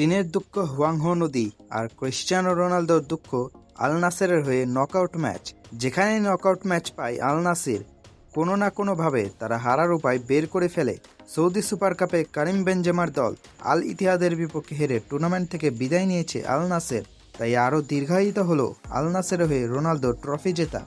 চীনের দুঃখ হুয়াংহো নদী আর ক্রিশ্চিয়ানো রোনালদোর দুঃখ আল নাসেরের হয়ে নকআউট ম্যাচ। যেখানে নকআউট ম্যাচ পায় আল নাসির, কোনো না কোনোভাবে তারা হারার উপায় বের করে ফেলে। সৌদি সুপার কাপে কারিম বেনজেমার দল আল ইতিহাদের বিপক্ষে হেরে টুর্নামেন্ট থেকে বিদায় নিয়েছে আল নাসের, তাই আরও দীর্ঘায়িত হলো আল নাসের হয়ে রোনালদো ট্রফি জেতা।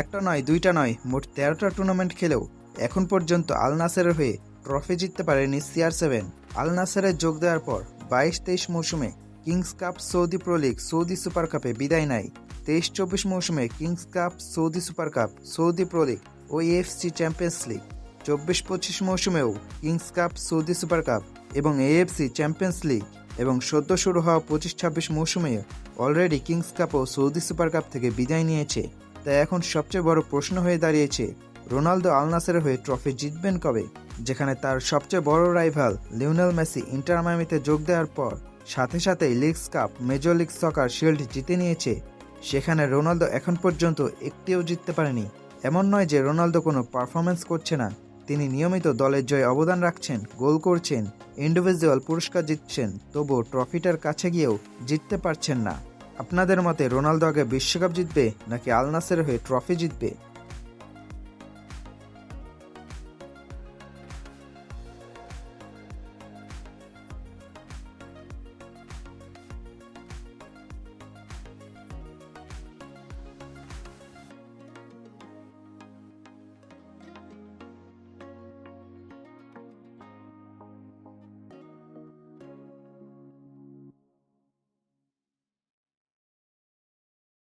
একটা নয়, দুইটা নয়, মোট তেরোটা টুর্নামেন্ট খেলেও এখন পর্যন্ত আল নাসেরের হয়ে ট্রফি জিততে পারেনি সিআর সেভেন। আল নাসেরে যোগ দেওয়ার পর বাইশ তেইশ মৌসুমে kings cup Saudi pro league, Saudi super কাপে বিদায় নেয়। তেইশ চব্বিশ মৌসুমে kings cup, Saudi super cup, Saudi pro league ও এএফসি চ্যাম্পিয়ন্স লিগ। চব্বিশ পঁচিশ মৌসুমেও kings cup, Saudi super cup এবং এএফসি চ্যাম্পিয়ন্স লিগ এবং সদ্য শুরু হওয়া পঁচিশ ছাব্বিশ মৌসুমে অলরেডি কিংস কাপ ও সৌদি সুপার কাপ থেকে বিদায় নিয়েছে। তাই এখন সবচেয়ে বড় প্রশ্ন হয়ে দাঁড়িয়েছে রোনালদো আলনাসের হয়ে ট্রফি জিতবেন কবে? যেখানে তার সবচেয়ে বড় রাইভাল লিওনেল মেসি ইন্টার মায়ামিতে যোগ দেওয়ার পর সাথে সাথেই leagues cup, major league soccer shield জিতে নিয়েছে। সেখানে রোনালদো এখন পর্যন্ত একটিও জিততে পারেনি। এমন নয় যে রোনালদো কোনো পারফরমেন্স করছে না। তিনি নিয়মিত দলের জয়ে অবদান রাখছেন, গোল করছেন, ইন্ডিভিজুয়াল পুরস্কার জিতছেন, তবুও ট্রফিটার কাছে গিয়েও জিততে পারছেন না। আপনাদের মতে রোনালদো আগে বিশ্বকাপ জিতবে নাকি আলনাসের হয়ে ট্রফি জিতবে?